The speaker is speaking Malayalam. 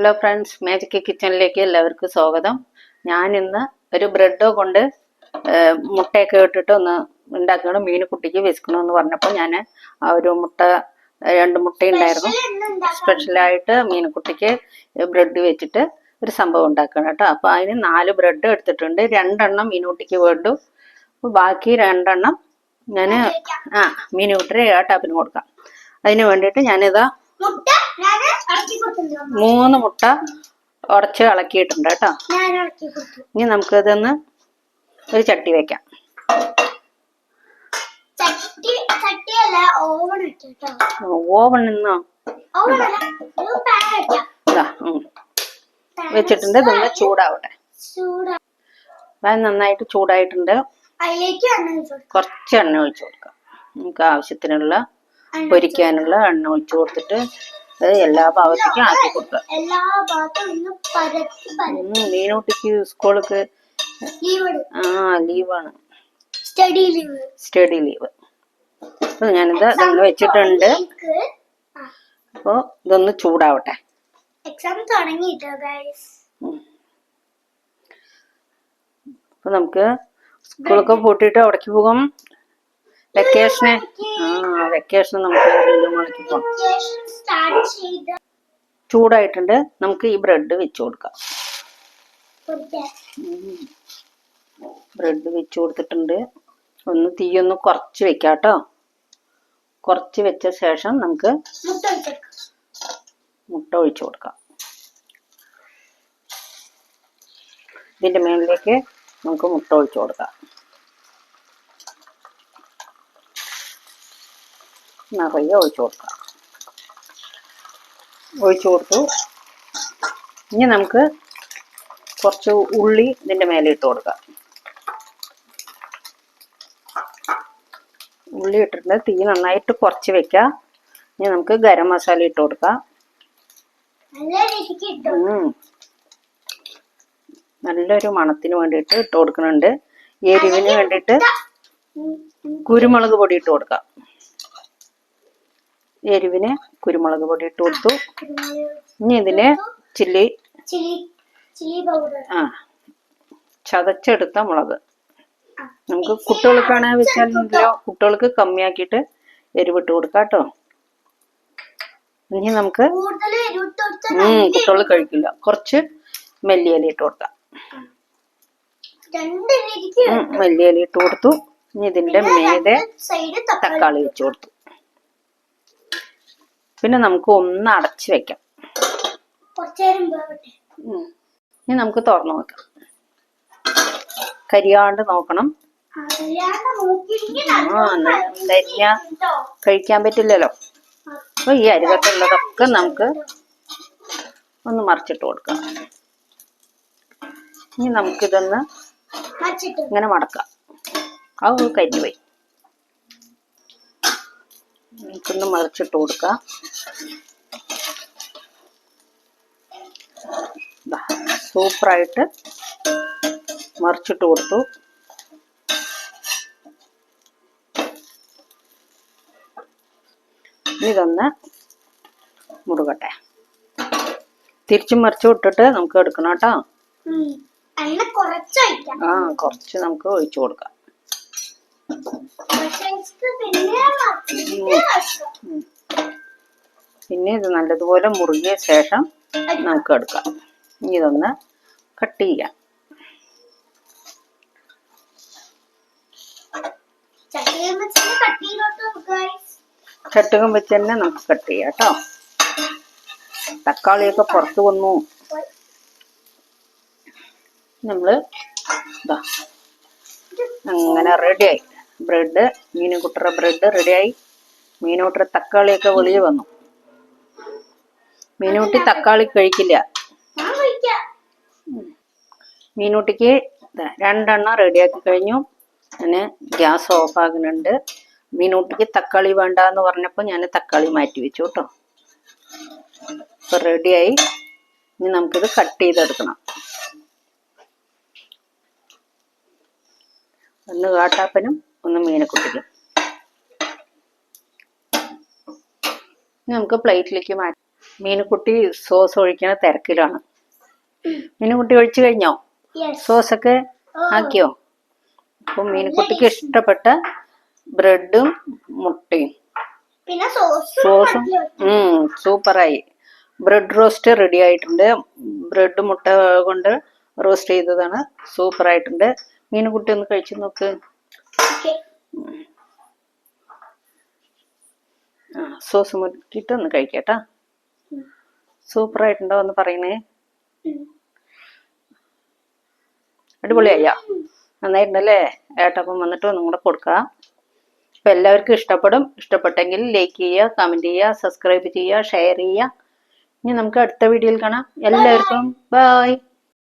ഹലോ ഫ്രണ്ട്സ് മാജിക് കിച്ചണിലേക്ക് എല്ലാവർക്കും സ്വാഗതം. ഞാൻ ഇന്ന് ഒരു ബ്രെഡ് കൊണ്ട് മുട്ടയൊക്കെ ഇട്ടിട്ട് ഒന്ന് ഉണ്ടാക്കണം മീൻ കുട്ടിക്ക് വിസ്ക്കണമെന്ന് പറഞ്ഞപ്പോൾ ഞാൻ ആ ഒരു മുട്ട രണ്ട് മുട്ട ഉണ്ടായിരുന്നു. സ്പെഷ്യലായിട്ട് മീനുക്കുട്ടിക്ക് ബ്രെഡ് വെച്ചിട്ട് ഒരു സംഭവം ഉണ്ടാക്കണം കേട്ടോ. അപ്പോൾ അതിന് നാല് ബ്രെഡ് എടുത്തിട്ടുണ്ട്. രണ്ടെണ്ണം മീനുക്കുട്ടിക്ക് വേണ്ടു. ബാക്കി രണ്ടെണ്ണം ഞാൻ ആ മീനുക്കുട്ടി ഏട്ടാപ്പിന് കൊടുക്കാം. അതിന് വേണ്ടിയിട്ട് ഞാനിതാ മുട്ട മൂന്ന് മുട്ട ഉടച്ച് ഇളക്കിയിട്ടുണ്ട് കേട്ടോ. ഇനി നമുക്ക് ഇതൊന്ന് ഒരു ചട്ടി വെക്കാം. ഓവൺ നിന്നോ. വെച്ചിട്ടുണ്ട് ഇതൊന്ന് ചൂടാവട്ടെ. നന്നായിട്ട് ചൂടായിട്ടുണ്ട്. കുറച്ച് എണ്ണ ഒഴിച്ചു കൊടുക്കാം. നമുക്ക് ആവശ്യത്തിനുള്ള പൊരിക്കാനുള്ള എണ്ണ ഒഴിച്ചു കൊടുത്തിട്ട് എല്ലാ ഭാഗത്തേക്കും ആക്കി കൊടുക്കുക ഉം, മീനൂട്ടിക്ക് സ്കൂളൊക്കെ ആ ലീവാണ്. Study leave. Study leave. അപ്പൊ ഞാനിത് ഇതൊന്ന് വെച്ചിട്ടുണ്ട്. അപ്പോൾ ഇതൊന്ന് ചൂടാവട്ടെ. എക്സാം തുടങ്ങിട്ടോ ഗൈസ് അപ്പൊ നമുക്ക് സ്കൂളൊക്കെ പൂട്ടിയിട്ട് അവിടേക്ക് പോകും. വെക്കേഷന് ആ വെക്കേഷൻ നമുക്ക് ലുലുമാളിക്ക് പോകാം ചൂടായിട്ടുണ്ട്. നമുക്ക് ഈ ബ്രെഡ് വെച്ച് കൊടുക്കാം. ബ്രെഡ് വെച്ച് കൊടുത്തിട്ടുണ്ട്. ഒന്ന് തീയൊന്ന് കുറച്ച് വെക്കാട്ടോ കേട്ടോ. കുറച്ച് വെച്ച ശേഷം നമുക്ക് മുട്ട ഒഴിച്ചു കൊടുക്കാം. ഇതിന്റെ മേളിലേക്ക് നമുക്ക് മുട്ട ഒഴിച്ചു കൊടുക്കാം. നിറയെ ഒഴിച്ചു കൊടുക്കാം. ഒഴിച്ചു കൊടുത്തു. ഇനി നമുക്ക് കുറച്ച് ഉള്ളി ഇതിന്റെ മേലെ ഇട്ട് കൊടുക്കാം. ഉള്ളി ഇട്ടിട്ടുണ്ട്. തീ നന്നായിട്ട് കുറച്ച് വെക്കാം. ഇനി നമുക്ക് ഗരം മസാല ഇട്ട് കൊടുക്കാം. നല്ലൊരു മണത്തിന് വേണ്ടിയിട്ട് ഇട്ട് കൊടുക്കുന്നുണ്ട്. എരിവിന് വേണ്ടിയിട്ട് കുരുമുളക് പൊടി ഇട്ട് കൊടുക്കാം. എരിവിന് കുരുമുളക് പൊടി ഇട്ട് കൊടുത്തു. ഇനി ഇതിന് ചില്ലി ആ ചതച്ചെടുത്ത മുളക്. നമുക്ക് കുട്ടികൾക്കാണ് വെച്ചാലോ കുട്ടികൾക്ക് കമ്മിയാക്കിയിട്ട് എരിവിട്ട് കൊടുക്കാം കേട്ടോ. ഇനി നമുക്ക് കുട്ടികൾ കഴിക്കില്ല. കുറച്ച് മല്ലിയില ഇട്ട് കൊടുക്കാം. മല്ലിയില ഇട്ട് കൊടുത്തു. ഇനി ഇതിന്റെ മേതെ തക്കാളി വെച്ച് കൊടുത്തു. പിന്നെ നമുക്ക് ഒന്ന് അടച്ചു വെക്കാം. ഇനി നമുക്ക് തുറന്നു നോക്കാം. കരിയാണ്ട് നോക്കണം. കരിഞ്ഞ കഴിക്കാൻ പറ്റില്ലല്ലോ. അപ്പൊ ഈ അരികത്തുള്ളതൊക്കെ നമുക്ക് ഒന്ന് മറിച്ചിട്ട് കൊടുക്കാം. ഇനി നമുക്കിതൊന്ന് ഇങ്ങനെ മടക്കാം. അത് കരിഞ്ഞു പോയി. നമുക്കൊന്ന് മറിച്ചിട്ട് കൊടുക്കുക സൂപ്പറായിട്ട് മറിച്ചിട്ട് കൊടുത്തു. ഇതൊന്ന് മുറുകട്ടെ. തിരിച്ചു മറിച്ചു വിട്ടിട്ട് നമുക്ക് എടുക്കണം കേട്ടോ. ആ കുറച്ച് നമുക്ക് ഒഴിച്ചു കൊടുക്കാം. പിന്നെ ഇത് നല്ലതുപോലെ മുറുകിയ ശേഷം നമുക്ക് എടുക്കാം. ഇനി ഇതൊന്ന് കട്ട് ചെയ്യാം. ചട്ടുകം വെച്ച് തന്നെ നമുക്ക് കട്ട് ചെയ്യാം കേട്ടോ. തക്കാളിയൊക്കെ പുറത്ത് വന്നു. നമ്മൾ ഇതാ അങ്ങനെ റെഡിയായി ബ്രെഡ് മീനുകുട്ടറ ബ്രെഡ് റെഡിയായി മീനൂട്ടറ തക്കാളിയൊക്കെ വെളിയിൽ വന്നു. മീനൂട്ടി തക്കാളി കഴിക്കില്ല. മീനൂട്ടിക്ക് രണ്ടെണ്ണം റെഡിയാക്കി കഴിഞ്ഞു. ഞാൻ ഗ്യാസ് ഓഫ് ആകുന്നുണ്ട്. മീനൂട്ടിക്ക് തക്കാളി വേണ്ട എന്ന് പറഞ്ഞപ്പോൾ ഞാൻ തക്കാളി മാറ്റി വെച്ചു കേട്ടോ ഇപ്പൊ റെഡിയായി ഇനി നമുക്കിത് കട്ട് ചെയ്തെടുക്കണം. ഒന്ന് കാട്ടാപ്പനും ഒന്ന് മീനക്കുട്ടിക്കും നമുക്ക് പ്ലേറ്റിലേക്ക് മാറ്റാം. മീനുക്കുട്ടി സോസ് ഒഴിക്കണ തിരക്കിലാണ്. മീനുക്കുട്ടി ഒഴിച്ചു കഴിഞ്ഞോ? സോസൊക്കെ ആക്കിയോ? അപ്പം മീനുക്കുട്ടിക്ക് ഇഷ്ടപ്പെട്ട ബ്രെഡും മുട്ടയും. പിന്നെ സോസ് സൂപ്പറായി. ബ്രെഡ് റോസ്റ്റ് റെഡി ആയിട്ടുണ്ട്. ബ്രെഡ് മുട്ട കൊണ്ട് റോസ്റ്റ് ചെയ്തതാണ്. സൂപ്പറായിട്ടുണ്ട്. മീനക്കുട്ടി മീനുകുട്ടി ഒന്ന് കഴിച്ചു നോക്ക്. ആ സോസ് മുക്കിയിട്ട് ഒന്ന് കഴിക്കട്ടാ. സൂപ്പർ ആയിട്ടുണ്ടോ എന്ന് പറയണേ അടിപൊളിയായ. നന്നായിട്ടുണ്ടല്ലേ? ഏട്ടപ്പം വന്നിട്ട് ഒന്നും കൂടെ കൊടുക്കാം. അപ്പൊ എല്ലാവർക്കും ഇഷ്ടപ്പെടും. ഇഷ്ടപ്പെട്ടെങ്കിൽ ലൈക്ക് ചെയ്യുക കമന്റ് ചെയ്യുക സബ്സ്ക്രൈബ് ചെയ്യുക ഷെയർ ചെയ്യുക. ഇനി നമുക്ക് അടുത്ത വീഡിയോയിൽ കാണാം. എല്ലാവർക്കും ബൈ